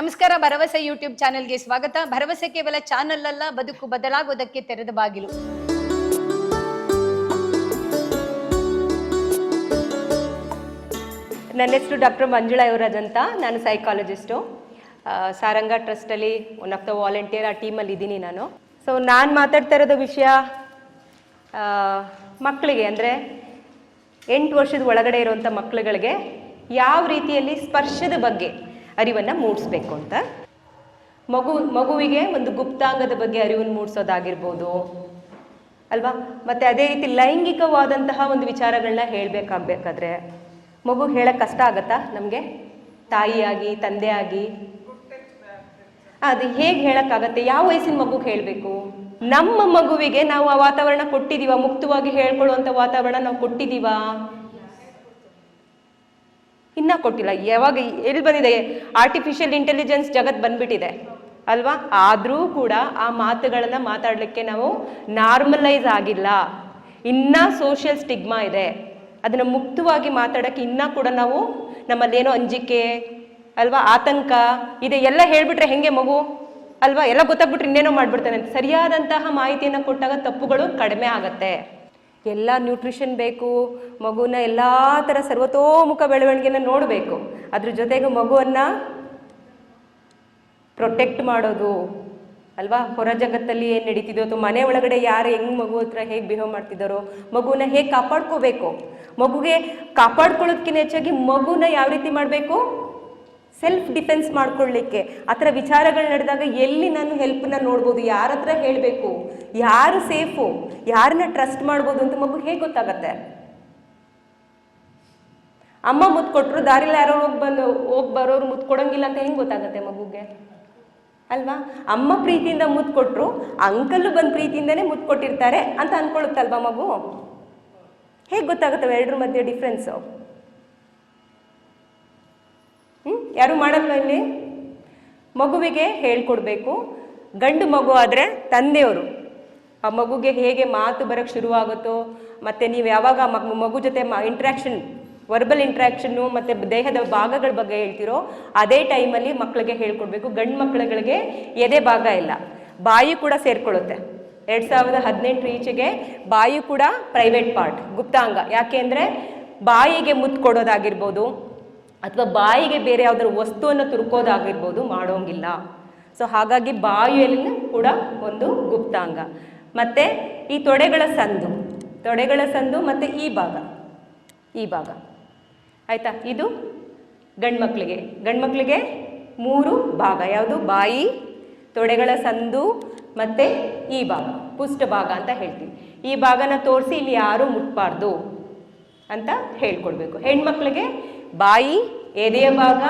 ನಮಸ್ಕಾರ, ಭರವಸೆ ಯೂಟ್ಯೂಬ್ ಚಾನೆಲ್ಗೆ ಸ್ವಾಗತ. ಭರವಸೆ ಕೇವಲ ಚಾನೆಲ್ ಅಲ್ಲ, ಬದುಕು ಬದಲಾಗೋದಕ್ಕೆ ತೆರೆದ ಬಾಗಿಲು. ನನ್ನ ಹೆಸರು ಡಾಕ್ಟರ್ ಮಂಜುಳಾ ಯುವರಾಜ್ ಅಂತ ನಾನು ಸೈಕಾಲಜಿಸ್ಟು ಸಾರಂಗ ಟ್ರಸ್ಟಲ್ಲಿ ಒನ್ ಆಫ್ ದ ವಾಲಂಟಿಯರ್ ಆ ಟೀಮಲ್ಲಿ ಇದ್ದೀನಿ ನಾನು. ಸೊ ನಾನು ಮಾತಾಡ್ತಾ ಇರೋದು ವಿಷಯ ಮಕ್ಕಳಿಗೆ. ಅಂದರೆ ಎಂಟು ವರ್ಷದ ಒಳಗಡೆ ಇರುವಂಥ ಮಕ್ಕಳುಗಳಿಗೆ ಯಾವ ರೀತಿಯಲ್ಲಿ ಸ್ಪರ್ಶದ ಬಗ್ಗೆ ಅರಿವನ್ನು ಮೂಡಿಸ್ಬೇಕು ಅಂತ. ಮಗು, ಮಗುವಿಗೆ ಒಂದು ಗುಪ್ತಾಂಗದ ಬಗ್ಗೆ ಅರಿವನ್ನು ಮೂಡಿಸೋದಾಗಿರ್ಬೋದು. ಅಲ್ವಾ? ಮತ್ತೆ ಅದೇ ರೀತಿ ಲೈಂಗಿಕವಾದಂತಹ ಒಂದು ವಿಚಾರಗಳನ್ನ ಹೇಳಬೇಕಾಗಬೇಕಾದ್ರೆ, ಮಗು ಹೇಳಕ್ಕೆ ಕಷ್ಟ ಆಗತ್ತಾ ನಮಗೆ? ತಾಯಿಯಾಗಿ, ತಂದೆಯಾಗಿ? ಅದು ಹೇಗೆ ಹೇಳೋಕ್ಕಾಗತ್ತೆ ಯಾವ ವಯಸ್ಸಿನ ಮಗುಗೆ ಹೇಳಬೇಕು? ನಮ್ಮ ಮಗುವಿಗೆ ನಾವು ಆ ವಾತಾವರಣ ಕೊಟ್ಟಿದೀವ? ಮುಕ್ತವಾಗಿ ಹೇಳ್ಕೊಳ್ಳುವಂಥ ವಾತಾವರಣ ನಾವು ಕೊಟ್ಟಿದೀವ? ಇನ್ನ ಕೊಟ್ಟಿಲ್ಲ. ಯಾವಾಗ ಎಲ್ಲಿ ಬಂದಿದೆ? ಆರ್ಟಿಫಿಷಿಯಲ್ ಇಂಟೆಲಿಜೆನ್ಸ್ ಜಗತ್ ಬಂದ್ಬಿಟ್ಟಿದೆ. ಅಲ್ವಾ? ಆದರೂ ಕೂಡ ಆ ಮಾತುಗಳನ್ನು ಮಾತಾಡಲಿಕ್ಕೆ ನಾವು ನಾರ್ಮಲೈಸ್ ಆಗಿಲ್ಲ. ಇನ್ನ ಸೋಷಿಯಲ್ ಸ್ಟಿಗ್ಮಾ ಇದೆ. ಅದನ್ನ ಮುಕ್ತವಾಗಿ ಮಾತಾಡಕ್ಕೆ ಇನ್ನ ಕೂಡ ನಾವು ನಮ್ಮಲ್ಲೇನೋ ಅಂಜಿಕೆ, ಅಲ್ವಾ? ಆತಂಕ, ಇದೆ ಎಲ್ಲ ಹೇಳಿಬಿಟ್ರೆ ಹೆಂಗೆ ಮಗು? ಅಲ್ವಾ? ಎಲ್ಲ ಗೊತ್ತಾಗ್ಬಿಟ್ರೆ ಇನ್ನೇನೋ ಮಾಡ್ಬಿಡ್ತಾನೆ ಸರಿಯಾದಂತಹ ಮಾಹಿತಿಯನ್ನು ಕೊಟ್ಟಾಗ ತಪ್ಪುಗಳು ಕಡಿಮೆ ಆಗತ್ತೆ. ಎಲ್ಲ ನ್ಯೂಟ್ರಿಷನ್ ಬೇಕು, ಮಗುನ ಎಲ್ಲ ಥರ ಸರ್ವತೋಮುಖ ಬೆಳವಣಿಗೆನ ನೋಡಬೇಕು. ಅದ್ರ ಜೊತೆಗೆ ಮಗುವನ್ನು ಪ್ರೊಟೆಕ್ಟ್ ಮಾಡೋದು, ಅಲ್ವಾ? ಹೊರ ಜಗತ್ತಲ್ಲಿ ಏನು ನಡೀತಿದೋ? ಅಥವಾ ಮನೆ ಒಳಗಡೆ ಯಾರು ಹೆಂಗ್ ಮಗು ಹತ್ರ ಹೇಗೆ ಬಿಹೇವ್ ಮಾಡ್ತಿದ್ದಾರೋ ಮಗುನ ಹೇಗೆ ಕಾಪಾಡ್ಕೋಬೇಕು? ಮಗುಗೆ ಕಾಪಾಡ್ಕೊಳ್ಳೋದಕ್ಕಿಂತ ಹೆಚ್ಚಾಗಿ ಮಗುನ ಯಾವ ರೀತಿ ಮಾಡಬೇಕು? ಸೆಲ್ಫ್ ಡಿಫೆನ್ಸ್ ಮಾಡ್ಕೊಳ್ಳಿಕ್ಕೆ. ಆ ಥರ ವಿಚಾರಗಳು ನಡೆದಾಗ ಎಲ್ಲಿ ನಾನು ಹೆಲ್ಪನ್ನ ನೋಡ್ಬೋದು? ಯಾರ ಹತ್ರ ಹೇಳಬೇಕು? ಯಾರು ಸೇಫು? ಯಾರನ್ನ ಟ್ರಸ್ಟ್ ಮಾಡ್ಬೋದು ಅಂತ ಮಗು ಹೇಗೆ ಗೊತ್ತಾಗತ್ತೆ? ಅಮ್ಮ ಮುದ್ದು ಕೊಟ್ಟರು ದಾರಿಲಿ ಯಾರೋ ಹೋಗಿ ಬಂದು, ಹೋಗಿ ಬರೋರು ಮುತ್ಕೊಡಂಗಿಲ್ಲ ಅಂತ ಹೆಂಗೆ ಗೊತ್ತಾಗತ್ತೆ ಮಗುಗೆ? ಅಲ್ವಾ? ಅಮ್ಮ ಪ್ರೀತಿಯಿಂದ ಮುದ್ದು ಕೊಟ್ಟರು ಅಂಕಲ್ಲು ಬಂದು ಪ್ರೀತಿಯಿಂದನೇ ಮುದ್ದು ಕೊಟ್ಟಿರ್ತಾರೆ ಅಂತ ಅನ್ಕೊಳ್ಳುತ್ತಲ್ವಾ ಮಗು? ಹೇಗೆ ಗೊತ್ತಾಗುತ್ತೆ ಎರಡರ ಮಧ್ಯೆ ಡಿಫ್ರೆನ್ಸು ಯಾರು ಮಾಡಲ್ವ ಇಲ್ಲಿ? ಮಗುವಿಗೆ ಹೇಳ್ಕೊಡ್ಬೇಕು. ಗಂಡು ಮಗು ಆದರೆ ತಂದೆಯವರು. ಆ ಮಗುಗೆ ಹೇಗೆ ಮಾತು ಬರೋಕ್ಕೆ ಶುರುವಾಗುತ್ತೋ, ಮತ್ತು ನೀವು ಯಾವಾಗ ಮಗು ಜೊತೆ ಇಂಟ್ರ್ಯಾಕ್ಷನ್ ವರ್ಬಲ್ ಇಂಟ್ರ್ಯಾಕ್ಷನ್ನು ಮತ್ತು ದೇಹದ ಭಾಗಗಳ ಬಗ್ಗೆ ಹೇಳ್ತಿರೋ, ಅದೇ ಟೈಮಲ್ಲಿ ಮಕ್ಕಳಿಗೆ ಹೇಳ್ಕೊಡ್ಬೇಕು. ಗಂಡು ಮಕ್ಕಳುಗಳಿಗೆ ಎದೆ ಭಾಗ ಇಲ್ಲ. ಬಾಯಿ ಕೂಡ ಸೇರ್ಕೊಳ್ಳುತ್ತೆ. ಎರಡು ಸಾವಿರದ ಹದಿನೆಂಟು ಈಚೆಗೆ ಬಾಯಿ ಕೂಡ ಪ್ರೈವೇಟ್ ಪಾರ್ಟ್ ಗುಪ್ತಾಂಗ. ಯಾಕೆ ಅಂದರೆ ಬಾಯಿಗೆ ಮುತ್ತು ಕೊಡೋದಾಗಿರ್ಬೋದು ಅಥವಾ ಬಾಯಿಗೆ ಬೇರೆ ಯಾವ್ದಾದ್ರು ವಸ್ತುವನ್ನು ತುರ್ಕೋದಾಗಿರ್ಬೋದು ಮಾಡೋಂಗಿಲ್ಲ. ಸೊ ಹಾಗಾಗಿ ಬಾಯಿಯಲ್ಲಿ ಕೂಡ ಒಂದು ಗುಪ್ತಾಂಗ. ಮತ್ತು ಈ ತೊಡೆಗಳ ಸಂದು ತೊಡೆಗಳ ಸಂದು ಮತ್ತು ಈ ಭಾಗ ಈ ಭಾಗ. ಆಯಿತಾ? ಇದು ಗಂಡ್ಮಕ್ಳಿಗೆ. ಗಂಡ್ಮಕ್ಳಿಗೆ ಮೂರು ಭಾಗ. ಯಾವುದು? ಬಾಯಿ, ತೊಡೆಗಳ ಸಂದು ಮತ್ತು ಈ ಭಾಗ. ಪುಷ್ಟ ಭಾಗ ಅಂತ ಹೇಳ್ತೀವಿ. ಈ ಭಾಗನ ತೋರಿಸಿ ಇಲ್ಲಿ ಯಾರೂ ಮುಟ್ಬಾರ್ದು ಅಂತ ಹೇಳ್ಕೊಡ್ಬೇಕು. ಹೆಣ್ಮಕ್ಳಿಗೆ ಬಾಯಿ, ಎದೆಯ ಭಾಗ,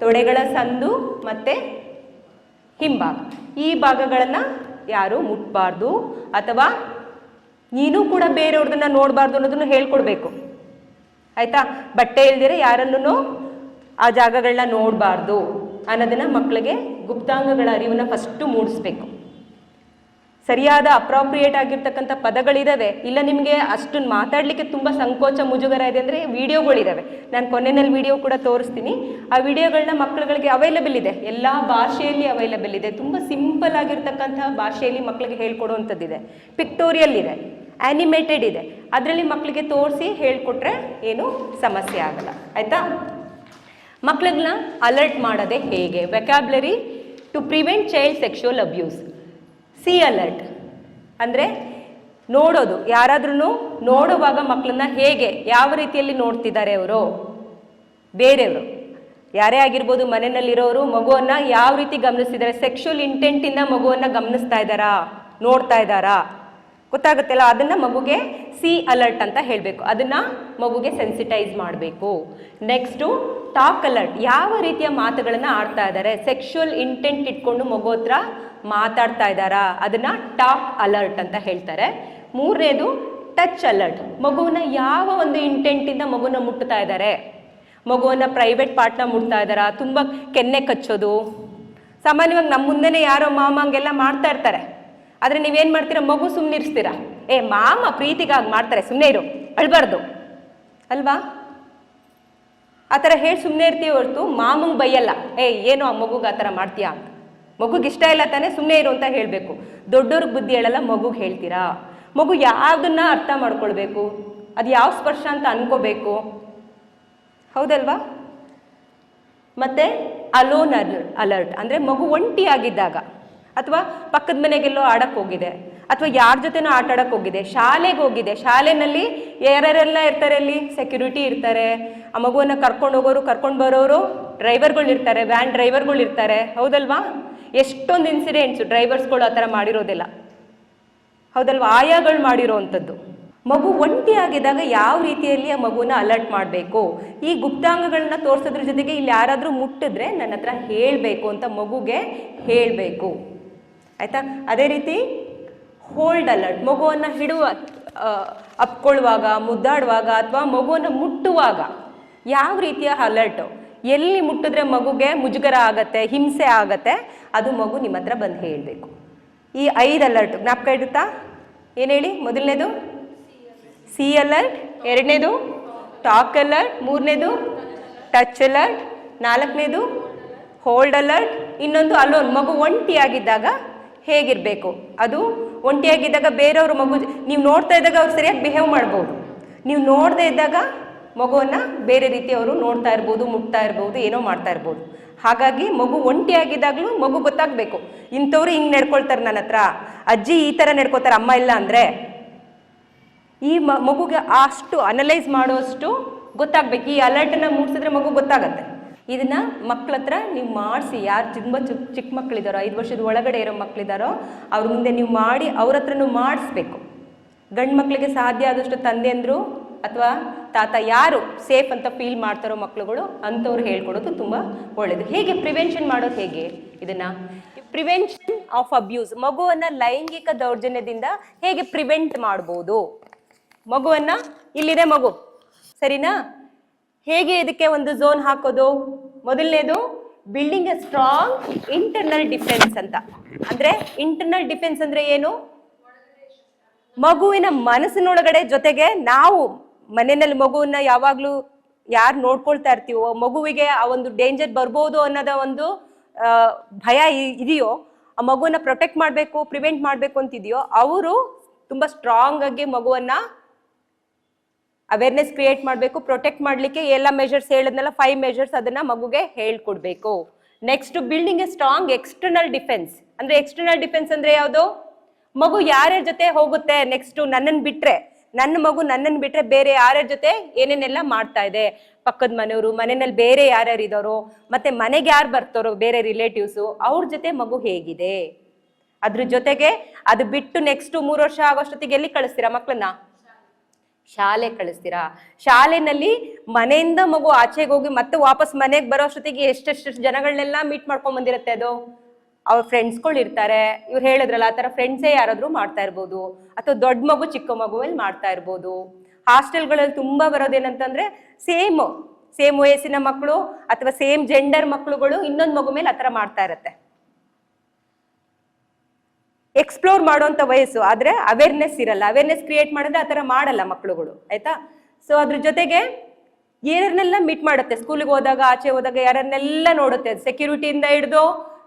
ತೊಡೆಗಳ ಸಂದು ಮತ್ತು ಹಿಂಭಾಗ. ಈ ಭಾಗಗಳನ್ನು ಯಾರು ಮುಟ್ಬಾರ್ದು ಅಥವಾ ನೀನು ಕೂಡ ಬೇರೆಯವ್ರದನ್ನ ನೋಡಬಾರ್ದು ಅನ್ನೋದನ್ನು ಹೇಳ್ಕೊಡ್ಬೇಕು. ಆಯ್ತಾ? ಬಟ್ಟೆ ಇಲ್ದಿರೆ ಯಾರನ್ನು ಆ ಜಾಗಗಳನ್ನ ನೋಡಬಾರ್ದು ಅನ್ನೋದನ್ನ ಮಕ್ಕಳಿಗೆ ಗುಪ್ತಾಂಗಗಳ ಅರಿವನ್ನು ಫಸ್ಟು ಮೂಡಿಸ್ಬೇಕು. ಸರಿಯಾದ ಅಪ್ರಾಪ್ರಿಯೇಟ್ ಆಗಿರ್ತಕ್ಕಂಥ ಪದಗಳಿದಾವೆ. ಇಲ್ಲ, ನಿಮಗೆ ಅಷ್ಟು ಮಾತಾಡಲಿಕ್ಕೆ ತುಂಬ ಸಂಕೋಚ, ಮುಜುಗರ ಇದೆ ಅಂದರೆ ವಿಡಿಯೋಗಳಿದಾವೆ. ನಾನು ಕೊನೆಯಲ್ಲಿ ವಿಡಿಯೋ ಕೂಡ ತೋರಿಸ್ತೀನಿ. ಆ ವಿಡಿಯೋಗಳನ್ನ ಮಕ್ಕಳುಗಳಿಗೆ ಅವೈಲಬಲ್ ಇದೆ. ಎಲ್ಲ ಭಾಷೆಯಲ್ಲಿ ಅವೈಲಬಲ್ ಇದೆ. ತುಂಬ ಸಿಂಪಲ್ ಆಗಿರ್ತಕ್ಕಂಥ ಭಾಷೆಯಲ್ಲಿ ಮಕ್ಕಳಿಗೆ ಹೇಳ್ಕೊಡುವಂಥದ್ದಿದೆ. ಪಿಕ್ಟೋರಿಯಲ್ ಇದೆ ಆ್ಯನಿಮೇಟೆಡ್ ಇದೆ. ಅದರಲ್ಲಿ ಮಕ್ಕಳಿಗೆ ತೋರಿಸಿ ಹೇಳ್ಕೊಟ್ರೆ ಏನು ಸಮಸ್ಯೆ ಆಗಲ್ಲ. ಆಯಿತಾ? ಮಕ್ಕಳನ್ನ ಅಲರ್ಟ್ ಮಾಡೋದೇ ಹೇಗೆ? Vocabulary to prevent child sexual abuse see alert. ಅಂದರೆ ನೋಡೋದು. ಯಾರಾದ್ರೂ ನೋಡುವಾಗ ಮಕ್ಕಳನ್ನ ಹೇಗೆ, ಯಾವ ರೀತಿಯಲ್ಲಿ ನೋಡ್ತಿದ್ದಾರೆ ಅವರು? ಬೇರೆಯವರು. ಯಾರೇ ಆಗಿರ್ಬೋದು ಮನೆಯಲ್ಲಿರೋರು, ಮಗುವನ್ನ ಯಾವ ರೀತಿ ಗಮನಿಸ್ತಿದ್ದಾರೆ? ಸೆಕ್ಷುವಲ್ ಇಂಟೆಂಟಿಂದ ಮಗುವನ್ನ ಗಮನಿಸ್ತಾ ಇದ್ದಾರಾ? ನೋಡ್ತಾ ಇದ್ದಾರಾ? ಗೊತ್ತಾಗುತ್ತಲ್ಲ? ಅದನ್ನ ಮಗುಗೆ ಸಿ ಅಲರ್ಟ್ ಅಂತ ಹೇಳಬೇಕು. ಅದನ್ನ ಮಗುಗೆ ಸೆನ್ಸಿಟೈಸ್ ಮಾಡಬೇಕು. ನೆಕ್ಸ್ಟು ಟಾಕ್ ಅಲರ್ಟ್ ಯಾವ ರೀತಿಯ ಮಾತುಗಳನ್ನ ಆಡ್ತಾ ಇದ್ದಾರೆ? ಸೆಕ್ಷುವಲ್ ಇಂಟೆಂಟ್ ಇಟ್ಕೊಂಡು ಮಗು ಹತ್ರ ಮಾತಾಡ್ತಾ ಇದ್ದಾರಾ? ಅದನ್ನ ಟಾಪ್ ಅಲರ್ಟ್ ಅಂತ ಹೇಳ್ತಾರೆ. ಮೂರನೇದು ಟಚ್ ಅಲರ್ಟ್. ಮಗುವನ್ನ ಯಾವ ಒಂದು ಇಂಟೆಂಟಿಂದ ಮಗುನ ಮುಟ್ತಾ ಇದ್ದಾರೆ? ಮಗುವನ್ನ ಪ್ರೈವೇಟ್ ಪಾರ್ಟ್ನ ಮುಟ್ತಾ ಇದ್ದಾರಾ? ತುಂಬ ಕೆನ್ನೆ ಕಚ್ಚೋದು. ಸಾಮಾನ್ಯವಾಗಿ ನಮ್ಮ ಮುಂದೆನೇ ಯಾರೋ ಮಾಮ ಹಂಗೆಲ್ಲ ಮಾಡ್ತಾ ಇರ್ತಾರೆ. ಆದರೆ ನೀವೇನು ಮಾಡ್ತೀರಾ? ಮಗು ಸುಮ್ಮನಿರ್ಸ್ತೀರಾ ಏ, ಮಾಮ ಪ್ರೀತಿಗಾಗಿ ಮಾಡ್ತಾರೆ. ಸುಮ್ಮನೆ ಇರು. ಅಳ್ಬಾರ್ದು. ಅಲ್ವಾ? ಆ ಥರ ಹೇಳಿ ಸುಮ್ಮನೆ ಇರ್ತೀವಿ ಹೊರತು ಮಾಮಂಗೆ ಬೈಯಲ್ಲ. ಏ, ಏನು ಆ ಮಗುಗೆ ಆ ಥರ ಮಾಡ್ತೀಯಾ ಮಗುಗೆ ಇಷ್ಟ ಇಲ್ಲ ತಾನೇ ಸುಮ್ಮನೆ ಇರು ಅಂತ ಹೇಳಬೇಕು. ದೊಡ್ಡವ್ರಿಗೆ ಬುದ್ಧಿ ಹೇಳಲ್ಲ, ಮಗುಗೆ ಹೇಳ್ತೀರಾ? ಮಗು ಯಾವುದನ್ನ ಅರ್ಥ ಮಾಡ್ಕೊಳ್ಬೇಕು? ಅದು ಯಾವ ಸ್ಪರ್ಶ ಅಂತ ಅನ್ಕೋಬೇಕು? ಹೌದಲ್ವಾ? ಮತ್ತೆ ಅಲೋನ್ ಅಲರ್ಟ್ ಅಲರ್ಟ್ ಅಂದರೆ ಮಗು ಒಂಟಿಯಾಗಿದ್ದಾಗ ಅಥವಾ ಪಕ್ಕದ ಮನೆಗೆಲ್ಲೋ ಆಡಕ್ಕೆ ಹೋಗಿದೆ, ಅಥವಾ ಯಾರ ಜೊತೆನೋ ಆಟ ಆಡಕ್ಕೆ ಹೋಗಿದೆ, ಶಾಲೆಗೆ ಹೋಗಿದೆ, ಶಾಲೆನಲ್ಲಿ ಯಾರ್ಯಾರೆಲ್ಲ ಇರ್ತಾರೆ ಅಲ್ಲಿ? ಸೆಕ್ಯೂರಿಟಿ ಇರ್ತಾರೆ. ಆ ಮಗುವನ್ನು ಕರ್ಕೊಂಡು ಹೋಗೋರು, ಕರ್ಕೊಂಡು ಬರೋರು ಡ್ರೈವರ್ಗಳು ಇರ್ತಾರೆ, ವ್ಯಾನ್ ಡ್ರೈವರ್ಗಳು ಇರ್ತಾರೆ, ಹೌದಲ್ವಾ? ಎಷ್ಟೊಂದು ಇನ್ಸಿಡೆಂಟ್ಸು ಡ್ರೈವರ್ಸ್ಗಳು ಆ ಥರ ಮಾಡಿರೋದಿಲ್ಲ. ಹೌದಲ್ವಾ? ಆಯಾಗಳು ಮಾಡಿರೋ ಅಂಥದ್ದು ಮಗು ಒಂಟಿಯಾಗಿದ್ದಾಗ ಯಾವ ರೀತಿಯಲ್ಲಿ ಆ ಮಗುನ ಅಲರ್ಟ್ ಮಾಡಬೇಕು? ಈ ಗುಪ್ತಾಂಗಗಳನ್ನ ತೋರಿಸೋದ್ರ ಜೊತೆಗೆ ಇಲ್ಲಿ ಯಾರಾದರೂ ಮುಟ್ಟಿದ್ರೆ ನನ್ನ ಹತ್ರ ಹೇಳಬೇಕು ಅಂತ ಮಗುಗೆ ಹೇಳಬೇಕು. ಆಯಿತಾ? ಅದೇ ರೀತಿ ಹೋಲ್ಡ್ ಅಲರ್ಟ್ ಮಗುವನ್ನು ಹಿಡುವ ಅಪ್ಕೊಳ್ಳುವಾಗ, ಮುದ್ದಾಡುವಾಗ ಅಥವಾ ಮಗುವನ್ನು ಮುಟ್ಟುವಾಗ ಯಾವ ರೀತಿಯ ಅಲರ್ಟು ಎಲ್ಲಿ ಮುಟ್ಟಿದ್ರೆ ಮಗುಗೆ ಮುಜುಗರ ಆಗತ್ತೆ, ಹಿಂಸೆ ಆಗತ್ತೆ, ಅದು ಮಗು ನಿಮ್ಮ ಹತ್ರ ಬಂದು ಹೇಳಬೇಕು. ಈ ಐದು ಅಲರ್ಟ್ ಜ್ಞಾಪಕ ಇಡುತ್ತಾ ಏನು ಹೇಳಿ? ಮೊದಲನೇದು? ಸಿ ಅಲರ್ಟ್ ಎರಡನೇದು? ಟಾಕ್ ಅಲರ್ಟ್ ಮೂರನೇದು? ಟಚ್ ಅಲರ್ಟ್ ನಾಲ್ಕನೇದು? ಹೋಲ್ಡ್ ಅಲರ್ಟ್ ಇನ್ನೊಂದು ಅಲೋನ್ ಮಗು ಒಂಟಿಯಾಗಿದ್ದಾಗ ಹೇಗಿರಬೇಕು? ಅದು ಒಂಟಿಯಾಗಿದ್ದಾಗ ಬೇರೆಯವ್ರ ಮಗು, ನೀವು ನೋಡ್ತಾ ಇದ್ದಾಗ ಅವ್ರು ಸರಿಯಾಗಿ ಬಿಹೇವ್ ಮಾಡ್ಬೋದು. ನೀವು ನೋಡದೇ ಇದ್ದಾಗ ಮಗುವನ್ನು ಬೇರೆ ರೀತಿ ಅವರು ನೋಡ್ತಾ ಇರ್ಬೋದು, ಮುಟ್ತಾ ಇರ್ಬೋದು, ಏನೋ ಮಾಡ್ತಾ ಇರ್ಬೋದು. ಹಾಗಾಗಿ ಮಗು ಒಂಟಿಯಾಗಿದ್ದಾಗಲೂ ಮಗು ಗೊತ್ತಾಗಬೇಕು. ಇಂಥವ್ರು ಹಿಂಗೆ ನಡ್ಕೊಳ್ತಾರೆ ನನ್ನ ಹತ್ರ. ಅಜ್ಜಿ ಈ ಥರ ನಡ್ಕೋತಾರೆ, ಅಮ್ಮ ಇಲ್ಲ ಅಂದರೆ. ಈ ಮ, ಮಗುಗೆ ಅಷ್ಟು ಅನಲೈಸ್ ಮಾಡೋಷ್ಟು ಗೊತ್ತಾಗಬೇಕು. ಈ ಅಲರ್ಟನ್ನು ಮೂಡಿಸಿದ್ರೆ ಮಗು ಗೊತ್ತಾಗತ್ತೆ. ಇದನ್ನ ಮಕ್ಳ ಹತ್ರ ನೀವು ಮಾಡಿಸಿ. ಯಾರು ತುಂಬ ಚಿಕ್ಕ ಚಿಕ್ಕ ಮಕ್ಕಳಿದ್ದಾರೋ ಐದು ವರ್ಷದ ಒಳಗಡೆ ಇರೋ ಮಕ್ಕಳಿದ್ದಾರೋ ಅವ್ರ ಮುಂದೆ ನೀವು ಮಾಡಿ ಅವ್ರ ಹತ್ರನೂ ಮಾಡಿಸ್ಬೇಕು. ಗಂಡು ಮಕ್ಕಳಿಗೆ ಸಾಧ್ಯ ಆದಷ್ಟು ತಂದೆಂದರು ಅಥವಾ ತಾತ ಯಾರು ಸೇಫ್ ಅಂತ ಫೀಲ್ ಮಾಡ್ತಾರೋ ಮಕ್ಕಳುಗಳು ಅಂಥವ್ರು ಹೇಳ್ಕೊಡೋದು ತುಂಬ ಒಳ್ಳೆಯದು ಹೇಗೆ ಪ್ರಿವೆನ್ಷನ್ ಮಾಡೋದು ಹೇಗೆ? ಇದನ್ನ ಪ್ರಿವೆನ್ಷನ್ ಆಫ್ ಅಬ್ಯೂಸ್. ಮಗುವನ್ನ ಲೈಂಗಿಕ ದೌರ್ಜನ್ಯದಿಂದ ಹೇಗೆ ಪ್ರಿವೆಂಟ್ ಮಾಡ್ಬೋದು? ಮಗುವನ್ನ, ಇಲ್ಲಿದೆ ಮಗು. ಸರಿನಾ? ಹೇಗೆ ಇದಕ್ಕೆ ಒಂದು ಝೋನ್ ಹಾಕೋದು? ಮೊದಲನೇದು building a strong internal defence ಅಂತ. ಅಂದ್ರೆ ಇಂಟರ್ನಲ್ ಡಿಫೆನ್ಸ್ ಅಂದ್ರೆ ಏನು? ಮಗುವಿನ ಮನಸ್ಸಿನೊಳಗಡೆ ಜೊತೆಗೆ ನಾವು ಮನೆಯಲ್ಲಿ ಮಗುವನ್ನ ಯಾವಾಗ್ಲೂ ಯಾರು ನೋಡ್ಕೊಳ್ತಾ ಇರ್ತೀವೋ, ಮಗುವಿಗೆ ಆ ಒಂದು ಡೇಂಜರ್ ಬರ್ಬೋದು ಅನ್ನೋದ ಒಂದು ಭಯ ಇದೆಯೋ, ಆ ಮಗುವನ್ನ ಪ್ರೊಟೆಕ್ಟ್ ಮಾಡಬೇಕು ಪ್ರಿವೆಂಟ್ ಮಾಡಬೇಕು ಅಂತಿದೆಯೋ, ಅವರು ತುಂಬಾ ಸ್ಟ್ರಾಂಗ್ ಆಗಿ ಮಗುವನ್ನ ಅವೇರ್ನೆಸ್ ಕ್ರಿಯೇಟ್ ಮಾಡಬೇಕು ಪ್ರೊಟೆಕ್ಟ್ ಮಾಡಲಿಕ್ಕೆ ಎಲ್ಲ ಮೆಷರ್ಸ್ ಹೇಳಿದ್ನಲ್ಲ ಫೈವ್ ಮೆಷರ್ಸ್ ಅದನ್ನ ಮಗುಗೆ ಹೇಳ್ಕೊಡ್ಬೇಕು. Next building a strong external defence ಅಂದ್ರೆ ಎಕ್ಸ್ಟರ್ನಲ್ ಡಿಫೆನ್ಸ್ ಅಂದ್ರೆ ಯಾವುದು? ಮಗು ಯಾರ್ಯಾರ ಜೊತೆ ಹೋಗುತ್ತೆ? ನೆಕ್ಸ್ಟ್ ನನ್ನನ್ನು ಬಿಟ್ರೆ. ನನ್ನ ಮಗು ನನ್ನನ್ನು ಬಿಟ್ರೆ ಬೇರೆ ಯಾರ್ಯಾರ ಜೊತೆ ಏನೇನೆಲ್ಲ ಮಾಡ್ತಾ ಇದೆ? ಪಕ್ಕದ ಮನೆಯವರು, ಮನೆಯಲ್ಲಿ ಬೇರೆ ಯಾರ್ಯಾರು ಇದ್ದಾರೋ ಮತ್ತೆ ಮನೆಗೆ ಯಾರು ಬರ್ತಾರೋ, ಬೇರೆ ರಿಲೇಟಿವ್ಸು ಅವ್ರ ಜೊತೆ ಮಗು ಹೇಗಿದೆ? ಅದ್ರ ಜೊತೆಗೆ ಅದು ಬಿಟ್ಟು ನೆಕ್ಸ್ಟ್ ಮೂರು ವರ್ಷ ಆಗೋಷ್ಟೊತ್ತಿಗೆ ಎಲ್ಲಿ ಕಳಿಸ್ತೀರಾ ಮಕ್ಕಳನ್ನ? ಶಾಲೆ ಕಳಿಸ್ತೀರಾ? ಶಾಲೆನಲ್ಲಿ ಮನೆಯಿಂದ ಮಗು ಆಚೆಗೆ ಹೋಗಿ ಮತ್ತೆ ವಾಪಸ್ ಮನೆಗೆ ಬರೋಷ್ಟೊತ್ತಿಗೆ ಎಷ್ಟೆಷ್ಟು ಜನಗಳನ್ನೆಲ್ಲ ಮೀಟ್ ಮಾಡ್ಕೊಂಡ್ ಬಂದಿರತ್ತೆ ಅದು? ಅವ್ರ ಫ್ರೆಂಡ್ಸ್ಗಳು ಇರ್ತಾರೆ. ಇವ್ರು ಹೇಳಿದ್ರಲ್ಲ, ಆ ಥರ ಫ್ರೆಂಡ್ಸೇ ಯಾರಾದರೂ ಮಾಡ್ತಾ ಇರ್ಬೋದು. ಅಥವಾ ದೊಡ್ಡ ಮಗು, ಚಿಕ್ಕ ಮಗುವಲ್ಲಿ ಮಾಡ್ತಾ ಇರ್ಬೋದು. ಹಾಸ್ಟೆಲ್ಗಳಲ್ಲಿ ತುಂಬ ಬರೋದೇನಂತಂದ್ರೆ ಸೇಮ್ ಸೇಮ್ ವಯಸ್ಸಿನ ಮಕ್ಕಳು ಅಥವಾ ಸೇಮ್ ಜೆಂಡರ್ ಮಕ್ಕಳುಗಳು ಇನ್ನೊಂದು ಮಗು ಮೇಲೆ ಆ ಥರ ಮಾಡ್ತಾ ಇರತ್ತೆ. ಎಕ್ಸ್ಪ್ಲೋರ್ ಮಾಡುವಂಥ ವಯಸ್ಸು, ಆದರೆ ಅವೇರ್ನೆಸ್ ಇರಲ್ಲ. ಅವೇರ್ನೆಸ್ ಕ್ರಿಯೇಟ್ ಮಾಡಿದ್ರೆ ಆ ಥರ ಮಾಡಲ್ಲ ಮಕ್ಕಳುಗಳು ಆಯಿತಾ? ಸೊ ಅದ್ರ ಜೊತೆಗೆ ಯಾರನ್ನೆಲ್ಲ ಮೀಟ್ ಮಾಡುತ್ತೆ? ಸ್ಕೂಲಿಗೆ ಹೋದಾಗ, ಆಚೆ ಹೋದಾಗ ಯಾರನ್ನೆಲ್ಲ ನೋಡುತ್ತೆ? ಸೆಕ್ಯೂರಿಟಿಯಿಂದ ಹಿಡಿದು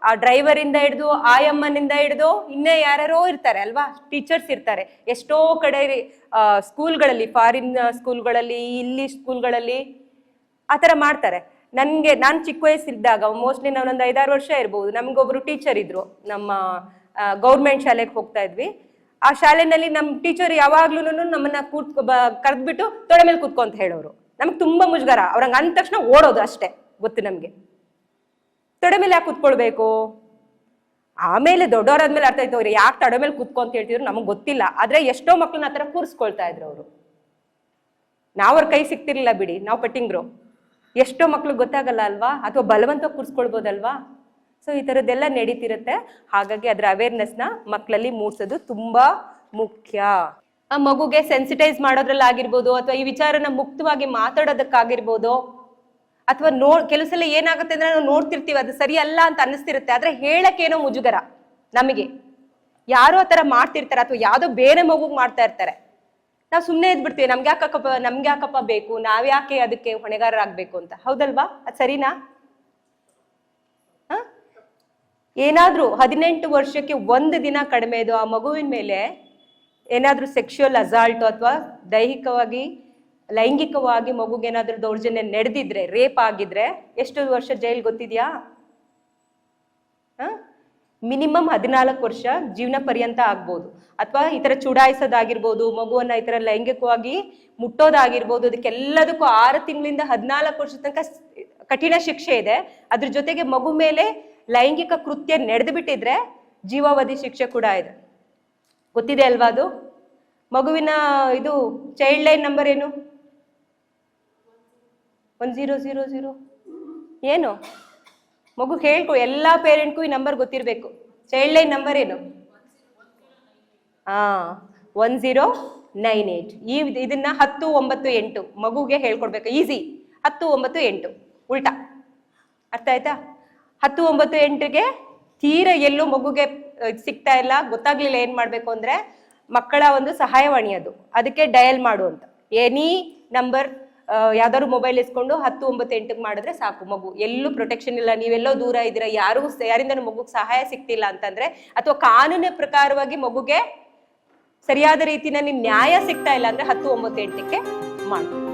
ಆ ಡ್ರೈವರ್ ಇಂದ ಹಿಡಿದು ಆಯಮ್ಮನಿಂದ ಹಿಡಿದು ಇನ್ನೇ ಯಾರ್ಯಾರೋ ಇರ್ತಾರೆ ಅಲ್ವಾ? ಟೀಚರ್ಸ್ ಇರ್ತಾರೆ. ಎಷ್ಟೋ ಕಡೆ ಸ್ಕೂಲ್ಗಳಲ್ಲಿ ಫಾರಿನ್ ಸ್ಕೂಲ್ಗಳಲ್ಲಿ ಇಲ್ಲಿ ಸ್ಕೂಲ್ಗಳಲ್ಲಿ ಆ ಥರ ಮಾಡ್ತಾರೆ. ನನಗೆ, ನಾನು ಚಿಕ್ಕ ವಯಸ್ಸಿದ್ದಾಗ ಮೋಸ್ಟ್ಲಿ ನಾನೊಂದು ಐದಾರು ವರ್ಷ ಇರ್ಬೋದು, ನಮಗೊಬ್ರು ಟೀಚರ್ ಇದ್ರು. ನಮ್ಮ ಗೌರ್ಮೆಂಟ್ ಶಾಲೆಗೆ ಹೋಗ್ತಾ ಇದ್ವಿ. ಆ ಶಾಲೆನಲ್ಲಿ ನಮ್ಮ ಟೀಚರ್ ಯಾವಾಗ್ಲೂ ನಮ್ಮನ್ನ ಕೂತ್ ಕರೆದ್ಬಿಟ್ಟು ತೊಡೆ ಮೇಲೆ ಕೂತ್ಕೊಂತ ಹೇಳೋರು. ನಮ್ಗೆ ತುಂಬಾ ಮುಜುಗರ. ಅವ್ರಂಗೆ ಅಂದ ತಕ್ಷಣ ಓಡೋದು ಅಷ್ಟೇ, ಗೊತ್ತು ನಮಗೆ. ತೊಡೆ ಮೇಲೆ ಯಾಕೆ ಕುತ್ಕೊಳ್ಬೇಕು? ಆಮೇಲೆ ದೊಡ್ಡವರಾದ್ಮೇಲೆ ಅರ್ಥ ಆಯ್ತು, ಅವ್ರು ಯಾಕೆ ತೊಡೆ ಮೇಲೆ ಕುತ್ಕೊ ಅಂತ ಹೇಳ್ತಿದ್ರು ನಮಗೆ ಗೊತ್ತಿಲ್ಲ. ಆದ್ರೆ ಎಷ್ಟೋ ಮಕ್ಳನ್ನ ಆ ಥರ ಕೂರಿಸ್ಕೊಳ್ತಾ ಇದ್ರು ಅವರು. ನಾವು ಅವ್ರ ಕೈ ಸಿಗ್ತಿರ್ಲಿಲ್ಲ ಬಿಡಿ, ನಾವು ಕಟ್ಟಿಂಗ್ರು ಎಷ್ಟೋ ಮಕ್ಳಿಗೆ ಗೊತ್ತಾಗಲ್ಲ ಅಲ್ವಾ? ಅಥವಾ ಬಲವಂತ ಕೂರಿಸ್ಕೊಳ್ಬೋದಲ್ವಾ? ಸೊ ಈ ಥರದ್ದೆಲ್ಲ ನಡೀತಿರುತ್ತೆ. ಹಾಗಾಗಿ ಅದರ ಅವೇರ್ನೆಸ್ನ ಮಕ್ಕಳಲ್ಲಿ ಮೂಡಿಸೋದು ತುಂಬಾ ಮುಖ್ಯ. ಆ ಮಗುಗೆ ಸೆನ್ಸಿಟೈಸ್ ಮಾಡೋದ್ರಲ್ಲಿ ಆಗಿರ್ಬೋದು ಅಥವಾ ಈ ವಿಚಾರನ ಮುಕ್ತವಾಗಿ ಮಾತಾಡೋದಕ್ಕಾಗಿರ್ಬೋದು ಅಥವಾ ನೋ ಕೆಲವು ಸಲ ಏನಾಗುತ್ತೆ ಅಂದ್ರೆ ನಾವು ನೋಡ್ತಿರ್ತೀವಿ, ಅದು ಸರಿ ಅಲ್ಲ ಅಂತ ಅನ್ನಿಸ್ತಿರುತ್ತೆ. ಆದ್ರೆ ಹೇಳಕ್ಕೇನೋ ಮುಜುಗರ ನಮಗೆ. ಯಾರೋ ಆ ಥರ ಮಾಡ್ತಿರ್ತಾರೆ ಅಥವಾ ಯಾವುದೋ ಬೇರೆ ಮಗುಗ್ ಮಾಡ್ತಾ ಇರ್ತಾರೆ. ನಾವು ಸುಮ್ಮನೆ ಇದ್ಬಿಡ್ತೀವಿ, ನಮ್ಗೆ ಯಾಕಪ್ಪ ನಮ್ಗೆ ಯಾಕಪ್ಪ ಬೇಕು ನಾವ್ಯಾಕೆ ಅದಕ್ಕೆ ಹೊಣೆಗಾರರಾಗಬೇಕು ಅಂತ. ಹೌದಲ್ವಾ? ಅದು ಸರಿನಾ? ಏನಾದ್ರೂ ಹದಿನೆಂಟು ವರ್ಷಕ್ಕೆ ಒಂದು ದಿನ ಕಡಿಮೆ ಇದು ಆ ಮಗುವಿನ ಮೇಲೆ ಏನಾದರೂ ಸೆಕ್ಷುಯಲ್ ಅಸಾಲ್ಟ್ ಅಥವಾ ದೈಹಿಕವಾಗಿ ಲೈಂಗಿಕವಾಗಿ ಮಗುಗೇನಾದ್ರೂ ದೌರ್ಜನ್ಯ ನಡೆದಿದ್ರೆ ರೇಪ್ ಆಗಿದ್ರೆ ಎಷ್ಟು ವರ್ಷ ಜೈಲ್ ಗೊತ್ತಿದ್ಯಾ? ಮಿನಿಮಮ್ ಹದಿನಾಲ್ಕು ವರ್ಷ ಜೀವನ ಪರ್ಯಂತ ಆಗ್ಬೋದು. ಅಥವಾ ಈ ಥರ ಚುಡಾಯಿಸೋದಾಗಿರ್ಬೋದು, ಮಗುವನ್ನ ಈ ಥರ ಲೈಂಗಿಕವಾಗಿ ಮುಟ್ಟೋದಾಗಿರ್ಬೋದು, ಅದಕ್ಕೆಲ್ಲದಕ್ಕೂ ಆರು ತಿಂಗಳಿಂದ ಹದಿನಾಲ್ಕು ವರ್ಷ ತನಕ ಕಠಿಣ ಶಿಕ್ಷೆ ಇದೆ. ಅದ್ರ ಜೊತೆಗೆ ಮಗು ಮೇಲೆ ಲೈಂಗಿಕ ಕೃತ್ಯ ನಡೆದು ಬಿಟ್ಟಿದ್ರೆ ಜೀವಾವಧಿ ಶಿಕ್ಷೆ ಕೂಡ ಇದೆ. ಗೊತ್ತಿದೆ ಅಲ್ವಾ ಅದು? ಮಗುವಿನ ಇದು ಚೈಲ್ಡ್ ಲೈನ್ ನಂಬರ್ ಏನು? ಒನ್ ಜೀರೋ ಜೀರೋ ಜೀರೋ ಏನು? ಮಗು ಹೇಳ್ಕೊ, ಎಲ್ಲ ಪೇರೆಂಟ್ಗೂ ಈ ನಂಬರ್ ಗೊತ್ತಿರಬೇಕು. ಚೈಲ್ಡ್ ಲೈನ್ ನಂಬರ್ ಏನು? ಹಾ ಒನ್ ಜೀರೋ ನೈನ್ ಏಟ್ ಈ ಇದನ್ನ ಹತ್ತು, ಒಂಬತ್ತು, ಎಂಟು. ಮಗುಗೆ ಹೇಳ್ಕೊಡ್ಬೇಕು. ಈಸಿ ಹತ್ತು, ಒಂಬತ್ತು, ಎಂಟು. ಉಲ್ಟಾ. ಅರ್ಥ ಆಯ್ತಾ? ಹತ್ತು, ಒಂಬತ್ತು, ಎಂಟಿಗೆ ತೀರ ಎಲ್ಲೂ ಮಗುಗೆ ಸಿಗ್ತಾ ಇಲ್ಲ. ಗೊತ್ತಾಗ್ಲಿಲ್ಲ ಏನ್ ಮಾಡ್ಬೇಕು ಅಂದ್ರೆ ಮಕ್ಕಳ ಒಂದು ಸಹಾಯವಾಣಿ ಅದು. ಅದಕ್ಕೆ ಡಯಲ್ ಮಾಡು ಅಂತ. ಎನಿ ನಂಬರ್ ಯಾವ್ದಾದ್ರು ಮೊಬೈಲ್ ಇಸ್ಕೊಂಡು ಹತ್ತು, ಒಂಬತ್ತು, ಎಂಟಕ್ಕೆ ಮಾಡಿದ್ರೆ ಸಾಕು ಮಗು. ಎಲ್ಲೂ ಪ್ರೊಟೆಕ್ಷನ್ ಇಲ್ಲ. ನೀವೆಲ್ಲೋ ದೂರ ಇದ್ದೀರಾ, ಯಾರು ಯಾರಿಂದ ಮಗುಗೆ ಸಹಾಯ ಸಿಗ್ತಿಲ್ಲ ಅಂತಂದ್ರೆ, ಅಥವಾ ಕಾನೂನಿನ ಪ್ರಕಾರವಾಗಿ ಮಗುಗೆ ಸರಿಯಾದ ರೀತಿಯಲ್ಲಿ ನ್ಯಾಯ ಸಿಗ್ತಾ ಇಲ್ಲ ಅಂದ್ರೆ ಹತ್ತು, ಒಂಬತ್ತು, ಎಂಟಕ್ಕೆ ಮಾಡು.